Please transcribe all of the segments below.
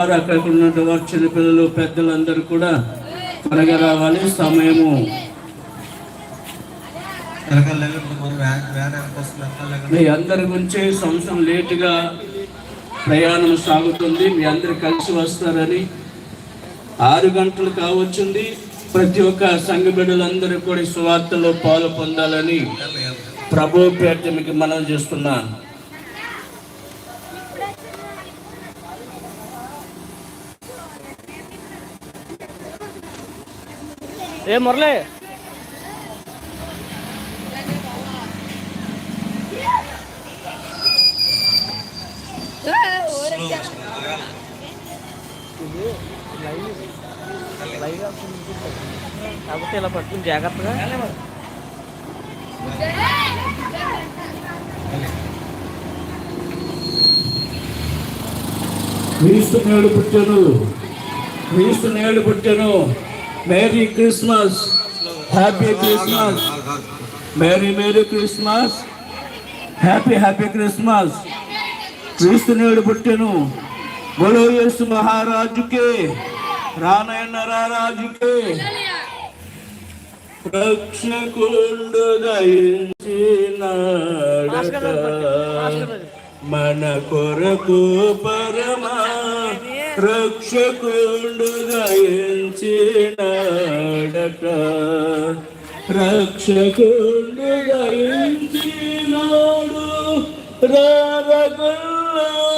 వారు అక్కడికి ఉన్నటువంటి వారు చిన్నపిల్లలు పెద్దలందరూ కూడా త్వరగా రావాలి. సమయము మీ అందరి గురించి సంవత్సరం లేటుగా ప్రయాణం సాగుతుంది. మీ అందరు కలిసి వస్తారని ఆరు గంటలు కావచ్చుంది. ప్రతి ఒక్క సంఘ బిడ్డలందరూ కూడా ఈ సువార్తలో పాలు పొందాలని ప్రభు పేట మీకు మనం చేస్తున్నాను. ఏ మురళి. కాకపోతే ఇలా పట్టుకుని జాగ్రత్తగా. క్రీస్తు నేడు పుట్టెను. క్రీస్తు నేడు పుట్టెను. Merry Christmas happy Christmas merry merry Christmas happy happy Christmas క్రీస్తు నేడు పుట్టెను. బోలో యేసు మహారాజుకే. రానయన రారాజుకే రక్షకుండు దయించినాడట మన కొరకు పరమా రక్షకుండు దయించినాడట రక్షకుండు దయించినాడు రారగల్లమోయులరా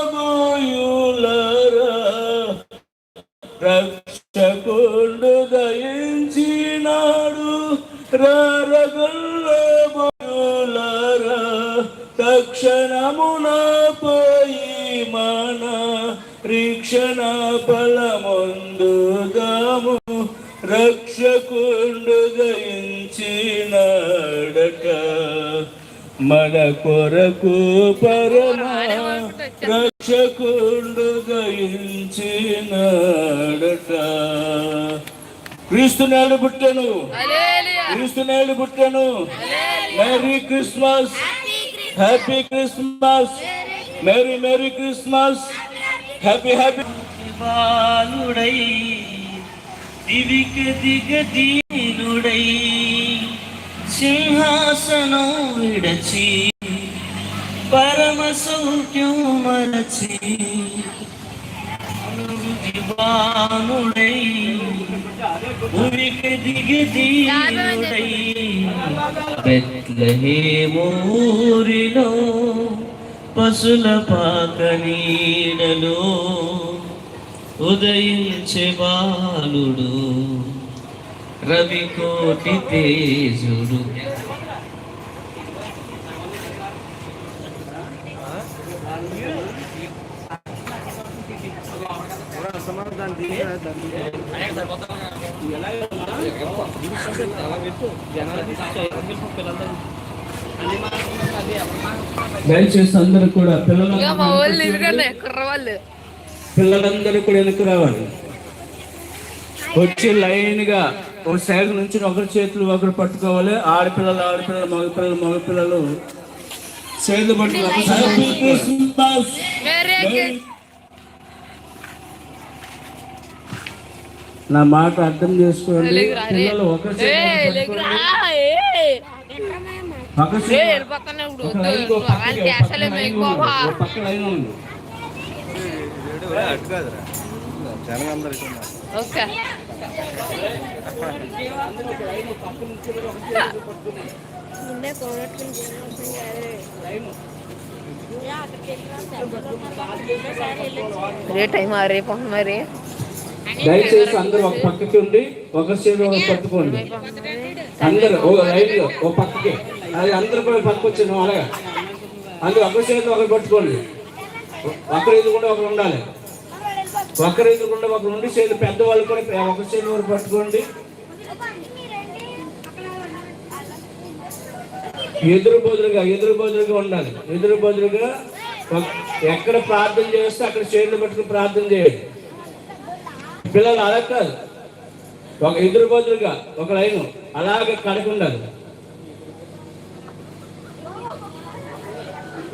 రీక్షణ ఫలముందుదాము రక్షకుండు దయించినాడట మన కొరకు పరమా రక్షకుండు దయించినాడట క్రీస్తు నేడు పుట్టెను. క్రీస్తు నేడు పుట్టెను. Merry Christmas. Happy Christmas merry merry Christmas happy happy பாலுடை திவிக்கு திகதீனுடை சிம்ஹாசனம் விடச்சி பரமசௌக்கியம் மரச்சி பானுடை உவிக்கு திகதீனுடை பெத்லஹே மூரினோ పశుల పాక నీడలో ఉదయించే బాలుడు రవికోటి తేజుడు. దయచేసి అందరూ కూడా పిల్లలు పిల్లలందరూ కూడా వెనక్కి రావాలి. వచ్చి లైన్గా ఒక సైడ్ నుంచి ఒకరి చేతులు ఒకరు పట్టుకోవాలి. ఆడపిల్లలు ఆడపిల్లలు మగపిల్లలు మగపిల్లలు. చేతులు పట్టుకోవాలి నా మాట అర్థం చేసుకోండి. పిల్లలు ఒకరి ఒక ఒక ఒక ఒక. ఒక. ఓకే. రే టైం రేపు మరి. దయచేసి అందరూ ఒక పక్కకి ఉండి చేతులు ఒకరు పట్టుకోండి. అందరూ ఓ లైన్లో ఓ పక్కకి. అది అందరూ కూడా పక్క అలాగా అందరూ ఒకరి చేతిలో ఒకరు పట్టుకోండి. ఒకరు ఎదురుకుండా ఒకరు ఉండాలి. ఒకరు ఎదురుకుండా ఒకరు ఉండి చేతులు పెద్దవాళ్ళు కూడా ఒకరి చేతి ఒకరు పట్టుకోండి. ఎదురు బదులుగా ఎదురు బదులుగా ఉండాలి. ఎదురు బదులుగా ఎక్కడ ప్రార్థన చేస్తే అక్కడ చేతులు పట్టుకుని ప్రార్థన చేయాలి పిల్లలు అలా కాదు. ఒక ఎదురు బదులుగా ఒక లైన్ అలాగే కడకుండాలి ఉండాలి చెప్తాను ప్రార్థన చేసుకోవాలి అలా ఉండాలి జనాలు అంత ఇష్టంగా వస్తారు అయిపోతుంది ఉండాలి, ఎదురు పెట్టి ఉండమను. ఏ?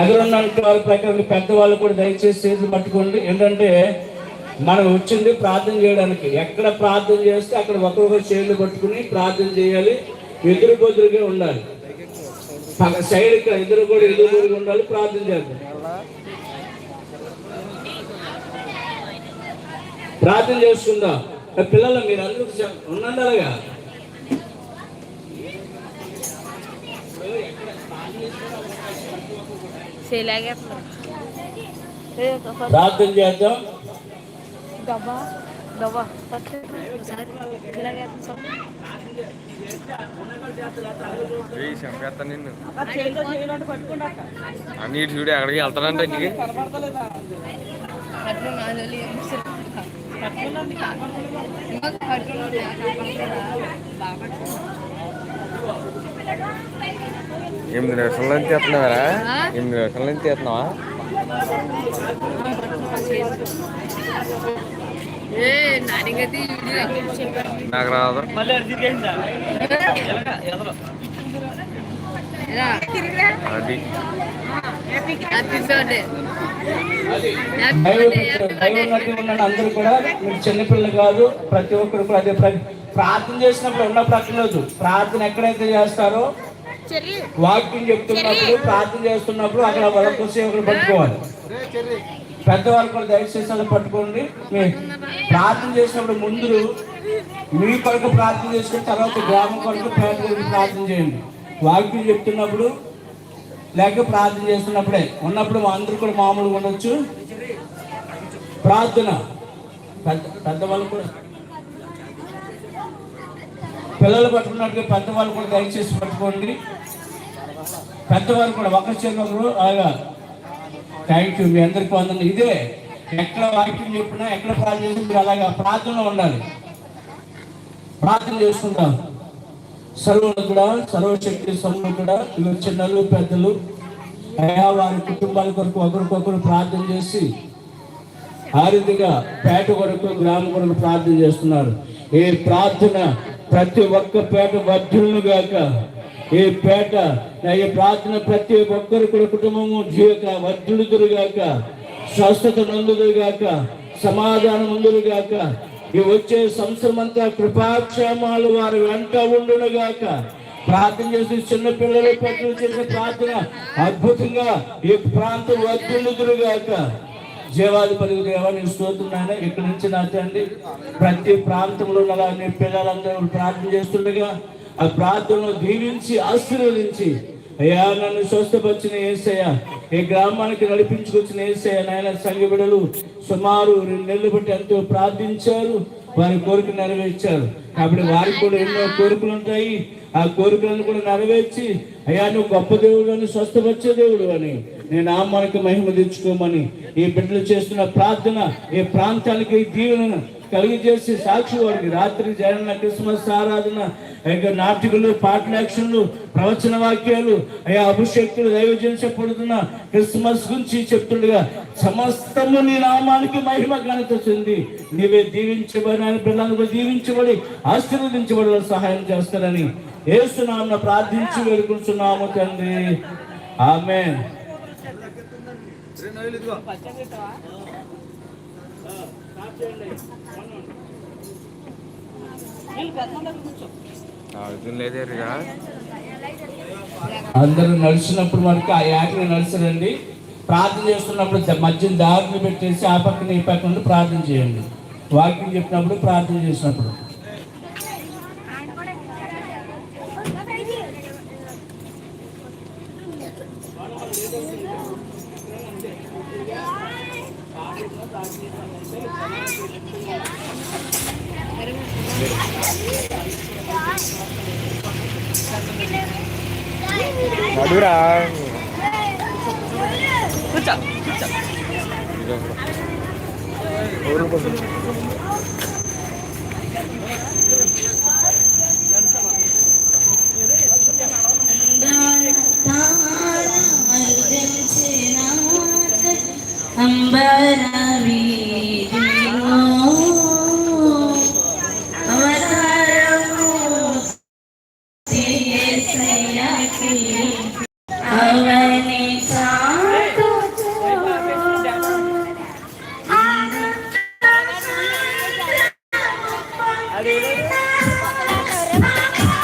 ఎదురున్న వాళ్ళ ప్రకారం పెద్దవాళ్ళు కూడా దయచేసి చేతులు పట్టుకోండి. ఏంటంటే మనం వచ్చింది ప్రార్థన చేయడానికి. ఎక్కడ ప్రార్థన చేస్తే అక్కడ ఒక్కొక్కరు చేతులు పట్టుకుని ప్రార్థన చేయాలి. ఎదురు బొదురుగా ఉండాలి. సైడ్ ఇక్కడ ఎదురు కూడా ఎదురు బొదురుగా ఉండాలి ప్రార్థన చేద్దాం ప్రార్థన చేసుకుందాం. పిల్లలు మీరు అందరూ ఉండండి అలాగా ప్రార్థన చేద్దాం. ఇలాగేస్తున్నారు. ఏయ్ చంపేస్తా నిన్ను. అన్ని చూడు ఎక్కడికి వెళ్తానంటే ఇంటికి పట్టుకుని నాలుగు ఏం చేస్తారు? ఇంకా పట్టుకుని బాగా పట్టుకుని. ఎనిమిది నిమిషాల నుంచి తీస్తున్నావరా ఆ? ఎనిమిది నిమిషాల నుంచి చెప్పారు? నాకు రాదు. ఉన్నాను అందరూ కూడా మీరు చిన్నపిల్లలు కాదు ప్రతి ఒక్కరు కూడా అదే ప్ర- ప్రార్థన చేసినప్పుడు ఉన్న ప్రక్కలేదు ప్రార్థన ఎక్కడైతే చేస్తారో వాక్యం చెప్తున్నప్పుడు ప్రార్థన చేస్తున్నప్పుడు అక్కడ వరకు సేవకులు పట్టుకోవాలి. పెద్దవాళ్ళు కూడా దయచేసి అలా పట్టుకోండి. ప్రార్థన చేసినప్పుడు ముందు మీ కొరకు ప్రార్థన చేసుకుని తర్వాత గ్రామం కొరకు ప్రార్థన చేయండి. వాక్యం చెప్తున్నప్పుడు లేక ప్రార్థన చేస్తున్నప్పుడే ఉన్నప్పుడు మా అందరూ కూడా మామూలుగా ఉండొచ్చు. ప్రార్థన. పెద్ద పెద్దవాళ్ళు కూడా పిల్లలు పట్టుకున్నట్టుగా పెద్దవాళ్ళు కూడా దయచేసి పట్టుకోండి. పెద్దవాళ్ళు కూడా ఒకరి చేతి అలాగా. థ్యాంక్ యూ మీ అందరికి వందన ఇదే ఎక్కడ వాక్యం చెప్పినా ఎక్కడ ప్రార్థన చేసినా మీరు అలాగా ప్రార్థనలో ఉండాలి. ప్రార్థన చేసుకుంటాం సర్వోన్నతుడా సర్వశక్తి సమ్ముకుడా ఇవి చిన్నలు పెద్దలు అయా వారి కుటుంబాల కొరకు ఒకరికొకరు ప్రార్థన చేసి ఆ రీతిగా పేట కొరకు గ్రామం కొరకు ప్రార్థన చేస్తున్నారు. ఈ ప్రార్థన ప్రతి ఒక్క పేట వర్ధులను గాక ఈ పేట ఈ ప్రార్థన ప్రతి ఒక్కరి కూడా కుటుంబము జీవక వర్ధులుదురుగాక స్వస్థత నందుదురుగాక సమాధానం ఉందురు గాక ఈ వచ్చే సంవత్సరం అంతా కృపాక్షేమాలు వారి వెంట ఉండునుగాక. ప్రార్థన చేసి చిన్న పిల్లలు పెద్దలు చేసే ప్రార్థన అద్భుతంగా ఈ ప్రాంతం వర్ధులుదురు గాక జీవాధిపతి దేవాన్ని స్తోత్రున్నాను ఇక్కడి నుంచి నాటండి ప్రతి ప్రాంతంలో ఉన్న పిల్లలందరూ ప్రార్థన చేస్తుండగా ఆ ప్రార్థనలో దీవించి ఆశీర్వదించి అయ్యా నన్ను స్వస్థపరిచిన ఏసయ్య ఈ గ్రామానికి నడిపించుకొచ్చిన ఏసయ్య నాయన సంఘ బిడలు సుమారు రెండు నెలలు బట్టి ఎంతో ప్రార్థించారు. వారి కోరిక నెరవేర్చారు. కాబట్టి వారికి కూడా ఎన్నో కోరికలు ఉంటాయి. ఆ కోరికలను కూడా నెరవేర్చి అయ్యా నువ్వు గొప్ప దేవుడు అని స్వస్థపరిచే దేవుడు అని. నీ నామానికి మహిమ తెచ్చుకోమని ఈ బిడ్డలు చేస్తున్న ప్రార్థన ఈ ప్రాంతానికి ఈ దీవెనను కలిగజేసి సాక్షి వారికి రాత్రి జరిగిన క్రిస్మస్ ఆరాధన ఇంకా నాటికలు పాటలాక్షన్లు ప్రవచన వాక్యాలు అయ్యా అభిషక్తులు దైవజనించబడుతున్న క్రిస్మస్ గురించి చెప్తుండగా సమస్తము నీ నామానికి మహిమ ఘనత చెంది నీవే దీవించబడి ఆయన పిల్లలకు దీవించబడి ఆశీర్వదించబడి సహాయం చేస్తారని ఏసునామన ప్రార్థించి వేడుకుంటున్నాము తండ్రి. ఆమె అర్జున్ లేదేరుగా అందరూ నడిచినప్పుడు మనకి ఆ యాక్ని నడిచరండి ప్రార్థన చేస్తున్నప్పుడు మధ్యన దారిని పెట్టేసి ఆ పక్కన ఈ పక్కన ప్రార్థన చేయండి. వాకింగ్ చెప్పినప్పుడు ప్రార్థన చేసినప్పుడు. 마누랑 그쵸? 그쵸? അമ്പല the, the